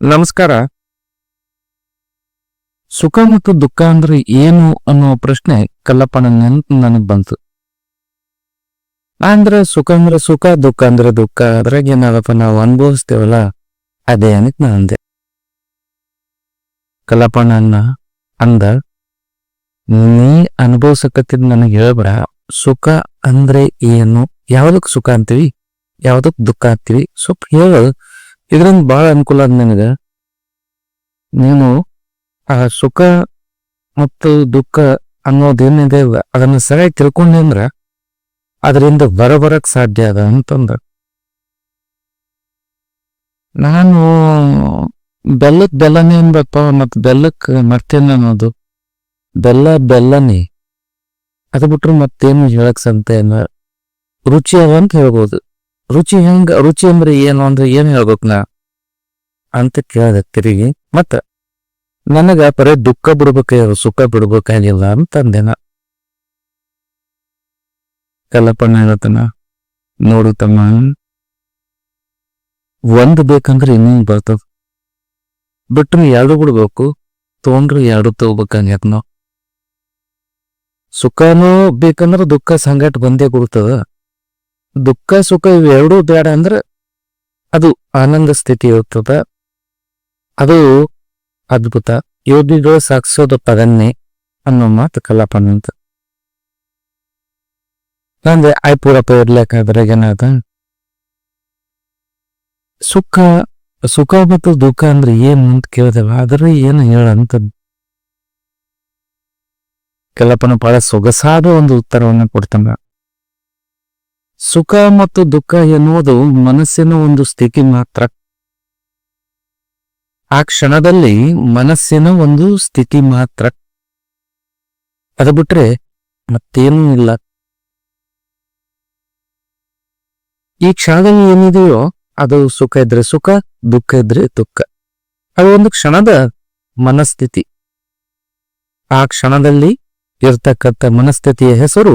ನಮಸ್ಕಾರ. ಸುಖ ಮತ್ತು ದುಃಖ ಅಂದ್ರೆ ಏನು ಅನ್ನೋ ಪ್ರಶ್ನೆ ಕಲ್ಲಪ್ಪನ ನೆನಪು ನನಗ್ ಬಂತು. ಅಂದ್ರೆ ಸುಖ ಅಂದ್ರೆ ಸುಖ, ದುಃಖ ಅಂದ್ರೆ ದುಃಖ. ಅದ್ರಾಗ ಏನಾಗಪ್ಪ ನಾವು ಅನುಭವಿಸ್ತೇವಲ್ಲ, ಅದೇ ಅನ್ನಕ್ ನಾ ಅಂದೆ. ಕಲ್ಲಪ್ಪನ ಅಂದ, ನೀ ಅನುಭವಿಸಕತ್ತಿದ್ ನನಗೆ ಹೇಳ್ಬೇಡ. ಸುಖ ಅಂದ್ರೆ ಏನು? ಯಾವ್ದಕ್ ಸುಖ ಅಂತೀವಿ? ಯಾವ್ದಕ್ ದುಃಖ ಅಂತೀವಿ? ಸ್ವಲ್ಪ ಹೇಳು. ಇದರಿಂದ ಬಹಳ ಅನುಕೂಲ ಅದ ನನಗೆ. ನೀನು ಆ ಸುಖ ಮತ್ತು ದುಃಖ ಅನ್ನೋದೇನಿದೆ ಅದನ್ನು ಸರಿಯಾಗಿ ತಿಳ್ಕೊಂಡೆ ಅಂದ್ರ ಅದರಿಂದ ಬರಬರಕ್ ಸಾಧ್ಯ ಅದ ಅಂತಂದ. ನಾನು ಬೆಲ್ಲಕ್ ಬೆಲ್ಲನೇ ಅನ್ಬೇಕಪ್ಪ ಮತ್ ಬೆಲ್ಲಕ್ ಮರ್ತೇನೆ ಅನ್ನೋದು? ಬೆಲ್ಲ ಬೆಲ್ಲನೇ. ಅದು ಬಿಟ್ರು ಮತ್ತೇನು ಹೇಳಕ್ ಸಂತೆ ರುಚಿ ಅದ ಅಂತ ಹೇಳ್ಬೋದು. ರುಚಿ ಹೆಂಗ, ರುಚಿ ಅಂದ್ರೆ ಏನು ಅಂದ್ರೆ ಏನ್ ಹೇಳ್ಬೇಕು ನಾ? ಅಂತ ಕೇಳದ, ತಿರುಗಿ. ಮತ್ತ ನನಗ ಪರ ದುಃಖ ಬಿಡ್ಬೇಕ, ಸುಖ ಬಿಡ್ಬೇಕಾಗಿಲ್ಲ ಅಂತ ನಾ. ಕಲ್ಲಪ್ಪಣ್ಣ ಹೇಳ್ತಾನ, ನೋಡು ತಮ್ಮ, ಒಂದ್ ಬೇಕಂದ್ರೆ ಇನ್ನೊಂದ್ ಬರ್ತದ. ಬಿಟ್ರೆ ಎರಡು ಬಿಡ್ಬೇಕು, ತೊಗೊಂಡ್ರೆ ಎರಡು ತಗೋಬೇಕಾಗ್ಯದ ನಾವು ಸುಖನೂ ಬೇಕಂದ್ರೆ ದುಃಖ ಸಂಗಟ ಬಂದೇ ಕೊಡ್ತದ. ದುಃಖ, ಸುಖ ಇವೆರಡೂ ಬೇಡ ಅಂದ್ರೆ ಅದು ಆನಂದ ಸ್ಥಿತಿ ಇರ್ತದ ಅದು ಅದ್ಭುತ. ಯೋಗಿಗಳು ಸಾಕ್ಸೋದು ಪದನ್ನೇ ಅನ್ನೋ ಮಾತು ಕಲಾಪನಂತ. ಅಂತ ನಂದೆ ಆಯ್ ಪೂರಪ್ಪ ಇರ್ಲಿಕ್ಕಾದ್ರೆ ಏನಾದ? ಸುಖ ಸುಖ ಮತ್ತು ದುಃಖ ಅಂದ್ರೆ ಏನ್ ಅಂತ ಕೇಳ್ದೇವ. ಆದ್ರೆ ಏನು ಹೇಳಂತ ಕೆಲಪನ ಬಹಳ ಸೊಗಸಾದ ಒಂದು ಉತ್ತರವನ್ನು ಕೊಡ್ತಾನ ಸುಖ ಮತ್ತು ದುಃಖ ಎನ್ನುವುದು ಮನಸ್ಸಿನ ಒಂದು ಸ್ಥಿತಿ ಮಾತ್ರ. ಆ ಕ್ಷಣದಲ್ಲಿ ಮನಸ್ಸಿನ ಒಂದು ಸ್ಥಿತಿ ಮಾತ್ರ. ಅದು ಬಿಟ್ರೆ ಮತ್ತೇನೂ ಇಲ್ಲ. ಈ ಕ್ಷಣದಲ್ಲಿ ಏನಿದೆಯೋ ಅದು ಸುಖ ಇದ್ರೆ ಸುಖ, ದುಃಖ ಇದ್ರೆ ದುಃಖ. ಅದು ಒಂದು ಕ್ಷಣದ ಮನಸ್ಥಿತಿ. ಆ ಕ್ಷಣದಲ್ಲಿ ಇರ್ತಕ್ಕಂಥ ಮನಸ್ಥಿತಿಯ ಹೆಸರು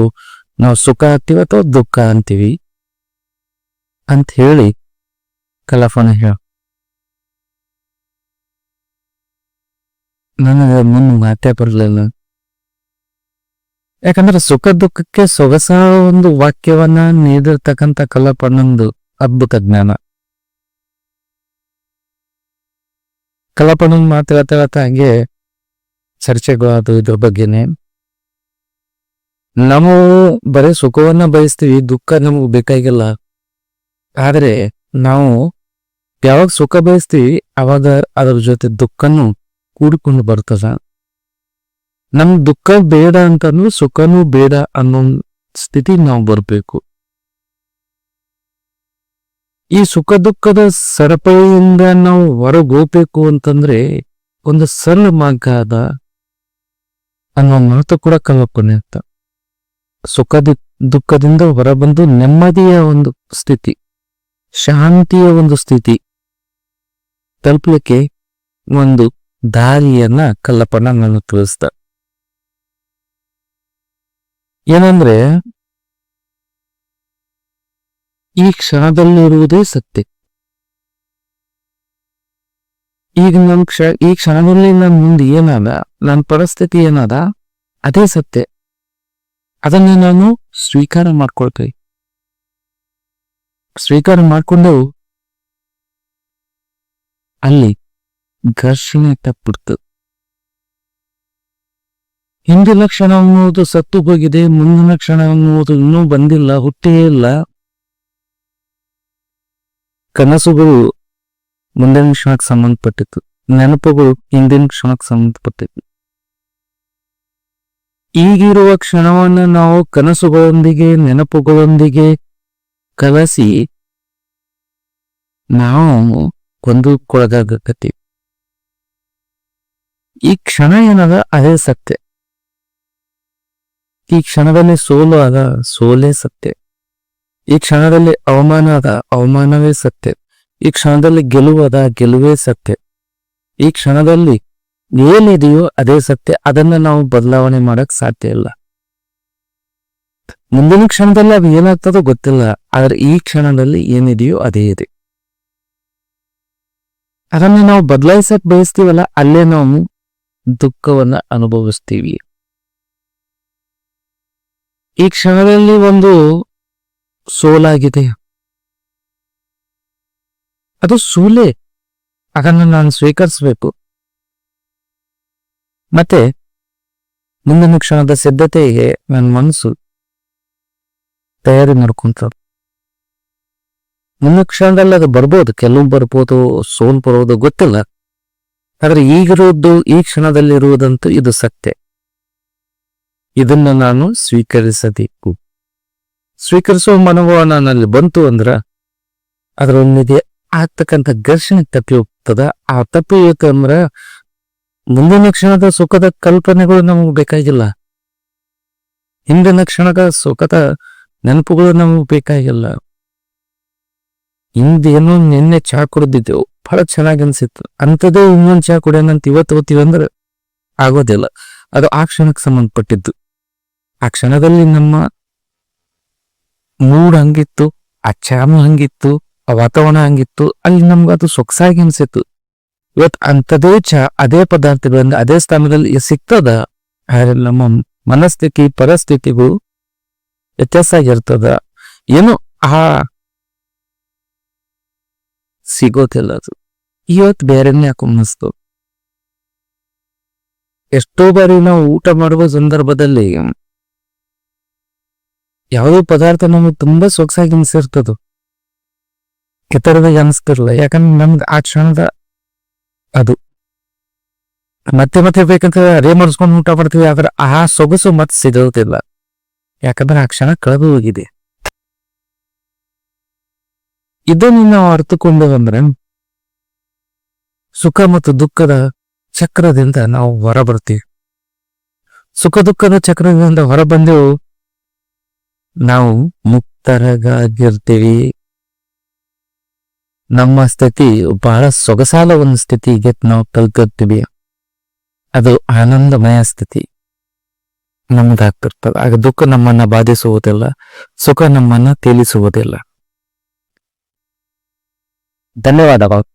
ನಾವು ಸುಖ ಅಂತೀವಿ ಅಥವಾ ದುಃಖ ಅಂತೀವಿ ಅಂತ ಹೇಳಿ ಕಲಾಪನ ಹೇಳ. ನನಗೆ ಮುಂದೆ ಮಾತೇ ಬರಲಿಲ್ಲ. ಯಾಕಂದ್ರೆ ಸುಖ ದುಃಖಕ್ಕೆ ಸೊಗಸಾ ಒಂದು ವಾಕ್ಯವನ್ನ ನೀಡಿರ್ತಕ್ಕಂಥ ಕಲಾಪಣ್ಣಂದು ಅದ್ಭುತ ಜ್ಞಾನ. ಕಲಾಪಣ್ಣನ ಮಾತು ಹೇಳ್ತಾ ಹೇಳ್ತಾ ಹಂಗೆ ಚರ್ಚೆಗಳು ಅದು ಇದ್ರ ಬಗ್ಗೆನೆ. ನಾವು ಬರೀ ಸುಖವನ್ನ ಬಯಸ್ತೀವಿ, ದುಃಖ ನಮಗ್ ಬೇಕಾಗಿಲ್ಲ. ಆದರೆ ನಾವು ಯಾವಾಗ ಸುಖ ಬಯಸ್ತೀವಿ, ಅವಾಗ ಅದರ ಜೊತೆ ದುಃಖನೂ ಕೂಡಿಕೊಂಡು ಬರ್ತದ. ನಮ್ ದುಃಖ ಬೇಡ ಅಂತಂದ್ರೆ ಸುಖನೂ ಬೇಡ ಅನ್ನೋ ಸ್ಥಿತಿ ನಾವು ಬರ್ಬೇಕು. ಈ ಸುಖ ದುಃಖದ ಸರಪಳಿಯಿಂದ ನಾವು ಹೊರಗೆ ಹೋಗ್ಬೇಕು ಅಂತಂದ್ರೆ ಒಂದು ಸರಳ ಮಾರ್ಗ ಅದ ಅನ್ನೋ ಮಾತು ಕೂಡ ಕಲ್ಪನೆ ಅಂತ. ಸುಖ ದುಃಖದಿಂದ ಹೊರಬಂದು ನೆಮ್ಮದಿಯ ಒಂದು ಸ್ಥಿತಿ, ಶಾಂತಿಯ ಒಂದು ಸ್ಥಿತಿ. ತಲುಪಲಿಕ್ಕೆ ಒಂದು ದಾರಿಯನ್ನ ಕಲ್ಲಪ್ಪನ ನಾನು ತಿಳಿಸ್ದ ಏನಂದ್ರೆ, ಈ ಕ್ಷಣದಲ್ಲಿರುವುದೇ ಸತ್ಯ. ಈಗ ನನ್ ಕ್ಷ, ಈ ಕ್ಷಣದಲ್ಲಿ ನನ್ನ ಮುಂದೆ ಏನಾದ ನನ್ನ ಪರಿಸ್ಥಿತಿ ಏನಾದ, ಅದೇ ಸತ್ಯ. ಅದನ್ನ ನಾನು ಸ್ವೀಕಾರ ಮಾಡ್ಕೊಳ್ತೇವೆ ಸ್ವೀಕಾರ ಮಾಡಿಕೊಂಡು ಅಲ್ಲಿ ಘರ್ಷಣೆ ತಪ್ಪಿಡ್ತು ಹಿಂದಿನ ಕ್ಷಣ ಅನ್ನುವುದು ಸತ್ತು ಹೋಗಿದೆ, ಮುಂದಿನ ಕ್ಷಣ ಅನ್ನುವುದು ಇನ್ನೂ ಬಂದಿಲ್ಲ, ಹುಟ್ಟೇ ಇಲ್ಲ. ಕನಸುಗಳು ಮುಂದಿನ ಕ್ಷಣಕ್ಕೆ ಸಂಬಂಧಪಟ್ಟಿತ್ತು, ನೆನಪುಗಳು ಹಿಂದಿನ ಕ್ಷಣಕ್ಕೆ ಸಂಬಂಧಪಟ್ಟಿತ್ತು. ಈಗಿರುವ ಕ್ಷಣವನ್ನು ನಾವು ಕನಸುಗಳೊಂದಿಗೆ, ನೆನಪುಗಳೊಂದಿಗೆ ಕಲಸಿ ನಾವು ಕೊಂದುಕೊಳಗಾಗತ್ತೀವಿ ಈ ಕ್ಷಣ ಏನದ? ಅದೇ ಸತ್ಯ. ಈ ಕ್ಷಣದಲ್ಲಿ ಸೋಲು ಆದ ಸೋಲೇ ಸತ್ಯ. ಈ ಕ್ಷಣದಲ್ಲಿ ಅವಮಾನ ಅದ ಅವಮಾನವೇ ಸತ್ಯ. ಈ ಕ್ಷಣದಲ್ಲಿ ಗೆಲುವು ಅದ ಗೆಲುವೇ ಸತ್ಯ. ಈ ಕ್ಷಣದಲ್ಲಿ ಏನಿದೆಯೋ ಅದೇ ಸತ್ಯ, ಅದನ್ನ ನಾವು ಬದಲಾವಣೆ ಮಾಡಕ್ ಸಾಧ್ಯ ಇಲ್ಲ. ಮುಂದಿನ ಕ್ಷಣದಲ್ಲಿ ಅದು ಏನಾಗ್ತದೋ ಗೊತ್ತಿಲ್ಲ, ಆದ್ರೆ ಈ ಕ್ಷಣದಲ್ಲಿ ಏನಿದೆಯೋ ಅದೇ ಇದೆ. ಅದನ್ನ ನಾವು ಬದಲಾಯಿಸಕ್ ಬಯಸ್ತೀವಲ್ಲ, ಅಲ್ಲೇ ನಾವು ದುಃಖವನ್ನ ಅನುಭವಿಸ್ತೀವಿ. ಈ ಕ್ಷಣದಲ್ಲಿ ಒಂದು ಸೋಲಾಗಿದೆ. ಅದು ಸೋಲೆ. ಅದನ್ನು ನಾನು ಸ್ವೀಕರಿಸಬೇಕು. ಮತ್ತೆ ಮುಂದಿನ ಕ್ಷಣದ ಸಿದ್ಧತೆಗೆ ನನ್ನ ಮನಸ್ಸು ತಯಾರಿ ಮಾಡ್ಕೊಂತ ಮುಂದಿನ ಕ್ಷಣದಲ್ಲಿ ಅದು ಬರ್ಬೋದು, ಕೆಲವು ಬರ್ಬೋದು, ಸೋಲ್ ಬರೋದು ಗೊತ್ತಿಲ್ಲ. ಆದ್ರೆ ಈಗಿರೋದು ಈ ಕ್ಷಣದಲ್ಲಿರುವುದಂತೂ ಇದು ಸತ್ಯ. ಇದನ್ನ ನಾನು ಸ್ವೀಕರಿಸಬೇಕು. ಸ್ವೀಕರಿಸುವ ಮನೋಭಾವ ನನ್ನಲ್ಲಿ ಬಂತು ಅಂದ್ರ ಅದರೊಂದಿಗೆ ಆಗ್ತಕ್ಕಂಥ ಘರ್ಷಣೆ ತಪ್ಪಿ ಹೋಗ್ತದ ಆ ತಪ್ಪಿ ಹೋಯ್ತಂದ್ರ ಮುಂದಿನ ಕ್ಷಣದ ಸುಖದ ಕಲ್ಪನೆಗಳು ನಮಗೆ ಬೇಕಾಗಿಲ್ಲ. ಹಿಂದಿನ ಕ್ಷಣದ ಸುಖದ ನೆನಪುಗಳು ನಮಗೆ ಬೇಕಾಗಿಲ್ಲ. ಹಿಂದೇನೋ ನಿನ್ನೆ ಚಹಾ ಕುಡಿದಿದ್ದೆವು. ಬಹಳ ಚೆನ್ನಾಗಿ ಅನ್ಸಿತ್ತು. ಅಂಥದ್ದೇ ಇನ್ನೊಂದು ಚಹಾ ಕುಡಿಯೋಣಂತ ಇವತ್ತು ಓದ್ತೀವಿ ಅಂದ್ರೆ ಆಗೋದಿಲ್ಲ. ಅದು ಆ ಕ್ಷಣಕ್ಕೆ ಸಂಬಂಧಪಟ್ಟಿದ್ದು. ಆ ಕ್ಷಣದಲ್ಲಿ ನಮ್ಮ ಮೂಡ್ ಹಂಗಿತ್ತು, ಆ ಚಾಮು ಹಂಗಿತ್ತು, ಆ ವಾತಾವರಣ ಹಂಗಿತ್ತು, ಅಲ್ಲಿ ನಮ್ಗೆ ಅದು ಸೊಗಸಾಗಿ ಅನ್ಸಿತ್ತು. ಇವತ್ತು ಅಂಥದೇ ಚಾ, ಅದೇ ಪದಾರ್ಥಗಳನ್ನು ಅದೇ ಸ್ಥಾನದಲ್ಲಿ ಸಿಗ್ತದ? ಆದರೆ ನಮ್ಮ ಮನಸ್ಥಿತಿ, ಪರಿಸ್ಥಿತಿಗೂ ವ್ಯತ್ಯಾಸ ಆಗಿರ್ತದ. ಏನು ಆ ಸಿಗೋದಿಲ್ಲ ಅದು. ಇವತ್ತು ಬೇರೆನೇ ಯಾಕೆ ಅನ್ನಿಸ್ತು ಎಷ್ಟೋ ಬಾರಿ ನಾವು ಊಟ ಮಾಡುವ ಸಂದರ್ಭದಲ್ಲಿ ಯಾವುದೋ ಪದಾರ್ಥ ನಮಗೆ ತುಂಬಾ ಸೊಗಸಾಗಿ ಅನ್ಸಿರ್ತದ. ಕೆತ್ತರದಾಗ ಅನಿಸ್ತಿರಲ್ಲ ಯಾಕಂದ್ರೆ ನಮ್ಗೆ ಆ ಕ್ಷಣದ ಅದು. ಮತ್ತೆ ಮತ್ತೆ ಬೇಕಂತ ರೇ ಮಾಡಿಸ್ಕೊಂಡು ಊಟ ಮಾಡ್ತೀವಿ, ಆದ್ರೆ ಆ ಸೊಗಸು ಮತ್ತೆ ಸಿಗೋದಿಲ್ಲ ಯಾಕಂದ್ರೆ ಆ ಕ್ಷಣ ಕಳೆದು ಹೋಗಿದೆ. ಇದನ್ನು ನಾವು ಅರ್ಥಕೊಂಡು ಬಂದ್ರೆ ಸುಖ ಮತ್ತು ದುಃಖದ ಚಕ್ರದಿಂದ ನಾವು ಹೊರ ಬರ್ತೀವಿ. ಸುಖ ದುಃಖದ ಚಕ್ರದಿಂದ ಹೊರ ಬಂದೆವು ನಾವು ಮುಕ್ತರಾಗಿರ್ತೀವಿ ನಮ್ಮ ಸ್ಥಿತಿ ಬಹಳ ಸೊಗಸಾದ ಒಂದು ಸ್ಥಿತಿಗೆ ನಾವು ತಲುಪುತ್ತೀವಿ ಅದು ಆನಂದಮಯ ಸ್ಥಿತಿ. ನಮ್ದಾಗ್ತಿರ್ತದೆ. ಆಗ ದುಃಖ ನಮ್ಮನ್ನ ಬಾಧಿಸುವುದಿಲ್ಲ, ಸುಖ ನಮ್ಮನ್ನ ತೇಲಿಸುವುದಿಲ್ಲ. ಧನ್ಯವಾದಗಳು.